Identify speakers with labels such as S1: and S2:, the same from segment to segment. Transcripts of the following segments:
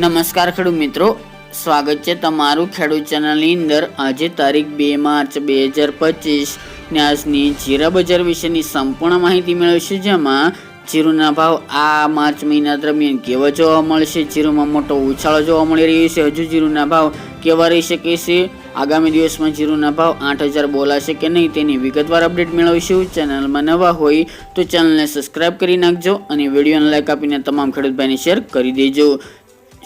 S1: નમસ્કાર ખેડૂત મિત્રો. સ્વાગત છે તમારું ખેડૂત ચેનલની અંદર. આજે તારીખ બે માર્ચ બે હજાર પચીસ ને આજની જીરા બજાર વિશેની સંપૂર્ણ માહિતી મેળવીશું, જેમાં જીરુના ભાવ આ માર્ચ મહિના દરમિયાન કેવા જોવા મળશે? જીરુમાં મોટો ઉછાળો જોવા મળી રહ્યો છે. હજુ જીરુના ભાવ કેવા રહી શકે છે? આગામી દિવસમાં જીરુના ભાવ આઠ હજાર બોલાશે કે નહીં તેની વિગતવાર અપડેટ મેળવીશું. ચેનલમાં નવા હોય તો ચેનલને સબસ્ક્રાઇબ કરી નાખજો અને વિડીયોને લાઇક આપીને તમામ ખેડૂત ભાઈને શેર કરી દેજો.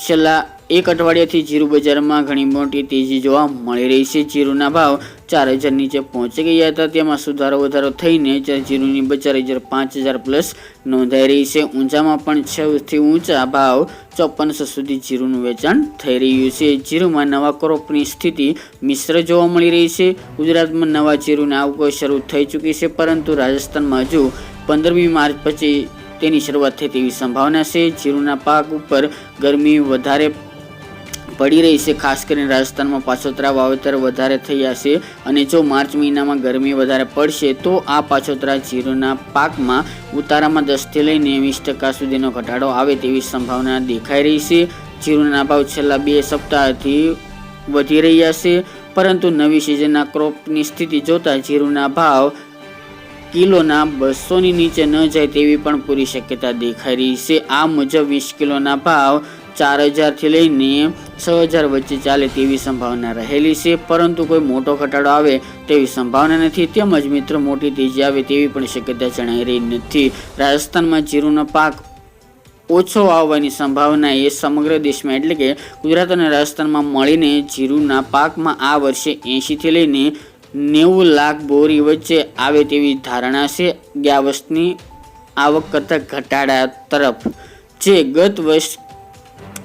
S1: છેલ્લા એક અઠવાડિયાથી જીરું બજારમાં ઘણી મોટી તેજી જોવા મળી રહી છે. જીરુના ભાવ ચાર હજાર નીચે પહોંચી ગયા હતા. તેમાં સુધારો વધારો થઈને જીરુની બજાર હજાર પાંચ હજાર પ્લસ નોંધાઈ રહી છે. ઊંચામાં પણ સૌથી ઊંચા ભાવ ચોપનસો સુધી જીરુનું વેચાણ થઈ રહ્યું છે. જીરુમાં નવા ક્રોપની સ્થિતિ મિશ્ર જોવા મળી રહી છે. ગુજરાતમાં નવા જીરુના આવકો શરૂ થઈ ચૂકી છે, પરંતુ રાજસ્થાનમાં હજુ પંદરમી માર્ચ પછી તેની શરૂઆત થઈ તેવી સંભાવના છે. જીરુના પાક ઉપર ગરમી વધારે પડી રહી છે. ખાસ કરીને રાજસ્થાનમાં પાછોતરા વાવેતર વધારે થયા છે અને જો માર્ચ મહિનામાં ગરમી વધારે પડશે, તો આ પાછોતરા જીરુના પાકમાં ઉતારામાં દસથી લઈને વીસ ટકા સુધીનો ઘટાડો આવે તેવી સંભાવના દેખાઈ રહી છે. જીરુના ભાવ છેલ્લા બે સપ્તાહથી વધી રહ્યા છે. પરંતુ નવી સિઝનના ક્રોપની સ્થિતિ જોતાં જીરુના ભાવ કિલોના બસોની નીચે ન જાય તેવી પણ પૂરી શક્યતા દેખાઈ રહી છે. આ મુજબ વીસ કિલોના ભાવ ચાર હજારથી લઈને છ હજાર વચ્ચે ચાલે તેવી સંભાવના રહેલી છે. પરંતુ કોઈ મોટો ઘટાડો આવે તેવી સંભાવના નથી. તેમજ મિત્ર, મોટી તેજી આવે તેવી પણ શક્યતા જણાઈ રહી નથી. રાજસ્થાનમાં જીરુનો પાક ઓછો આવવાની સંભાવના એ સમગ્ર દેશમાં એટલે કે ગુજરાત અને રાજસ્થાનમાં મળીને જીરુના પાકમાં આ વર્ષે એંશીથી લઈને નેવું લાખ બોરી વચ્ચે આવે તેવી ધારણા છે. ગયા વર્ષની આવક કરતાં ઘટાડા તરફ જે ગત વર્ષ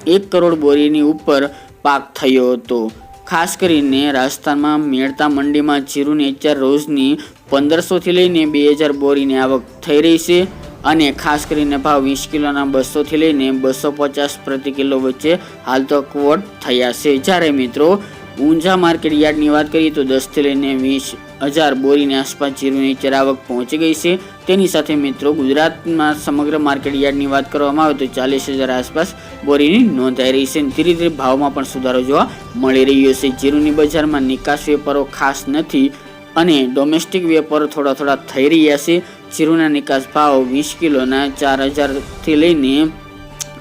S1: એક કરોડ બોરીની ઉપર પાક થયો હતો. ખાસ કરીને રાજસ્થાનમાં મેળતા મંડીમાં જીરું નેચર રોજની પંદરસોથી લઈને બે હજાર બોરીની આવક થઈ રહી છે અને ખાસ કરીને ભાવ વીસ કિલોના બસોથી લઈને બસો પચાસ પ્રતિ કિલો વચ્ચે હાલ તો ક્વોટ થયા છે. જ્યારે મિત્રો ઊંઝા માર્કેટ યાર્ડની વાત કરીએ તો દસથી લઈને વીસ હજાર બોરીની આસપાસ જીરુની ચરાવક પહોંચી ગઈ છે. તેની સાથે મિત્રો ગુજરાતમાં સમગ્ર માર્કેટ યાર્ડની વાત કરવામાં આવે તો ચાલીસ હજાર આસપાસ બોરીની નોંધાઈ રહી છે ધીરે ધીરે ભાવમાં પણ સુધારો જોવા મળી રહ્યો છે. જીરુની બજારમાં નિકાસ વેપારો ખાસ નથી અને ડોમેસ્ટિક વેપારો થોડા થોડા થઈ રહ્યા છે. જીરુના નિકાસ ભાવ વીસ કિલોના ચાર હજારથી લઈને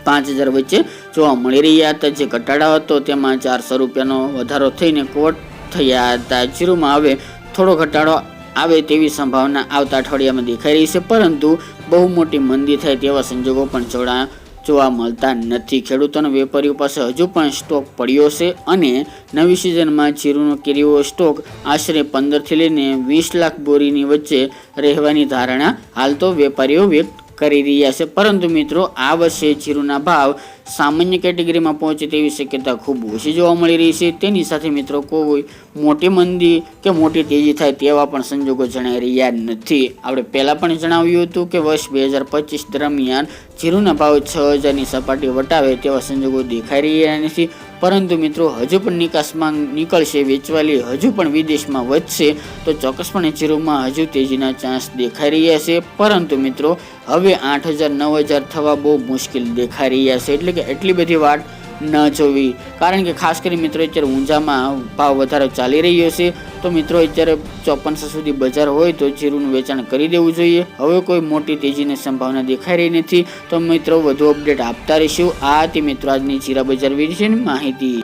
S1: પાંચ હજાર વચ્ચે જોવા મળી રહ્યા હતા જે ઘટાડો હતો, તેમાં ચારસો રૂપિયાનો વધારો થઈને કોટ થયા. હતા જીરુમાં હવે થોડો ઘટાડો આવે તેવી સંભાવના આવતા અઠવાડિયામાં દેખાઈ રહી છે, પરંતુ બહુ મોટી મંદી થાય તેવા સંજોગો પણ જોડા જોવા મળતા નથી. ખેડૂતોના વેપારીઓ પાસે હજુ પણ સ્ટોક પડ્યો છે અને નવી સિઝનમાં જીરુનો કેરીઓ સ્ટોક આશરે પંદરથી લઈને વીસ લાખ બોરીની વચ્ચે રહેવાની ધારણા હાલ તો વેપારીઓ વ્યક્ત કરી રહ્યા છે. પરંતુ મિત્રો, આ વર્ષે જીરુના ભાવ સામાન્ય કેટેગરીમાં પહોંચે તેવી શક્યતા ખૂબ ઓછી જોવા મળી રહી છે. તેની સાથે મિત્રો, કોઈ મોટી મંદી કે મોટી તેજી થાય તેવા પણ સંજોગો જણાઈ રહ્યા નથી. આપણે પહેલાં પણ જણાવ્યું હતું કે વર્ષ બે હજાર પચીસ દરમિયાન જીરુના ભાવ છ હજારની સપાટી વટાવે તેવા સંજોગો દેખાઈ રહ્યા નથી. પરંતુ મિત્રો, હજુ પણ નિકાસમાં નીકળશે, વેચવાલી હજુ પણ વિદેશમાં વધશે, તો ચોક્કસપણે ચીરોમાં હજુ તેજીના ચાન્સ દેખાઈ રહ્યા છે. પરંતુ મિત્રો, હવે આઠ હજાર, નવ હજાર થવા બહુ મુશ્કેલ દેખાઈ રહ્યા છે. એટલે કે એટલી બધી વાટ ન જોવી. કારણ કે ખાસ કરી મિત્રો, અત્યારે ઊંઝામાં ભાવ વધારો ચાલી રહ્યો છે. તો મિત્રો, અત્યારે ચોપનસો સુધી બજાર હોય તો જીરુનું વેચાણ કરી દેવું જોઈએ. હવે કોઈ મોટી તેજીની સંભાવના દેખાઈ રહી નથી. તો મિત્રો, વધુ અપડેટ આપતા રહીશું. આ હતી મિત્રો, આજની જીરા બજાર વિશેની માહિતી.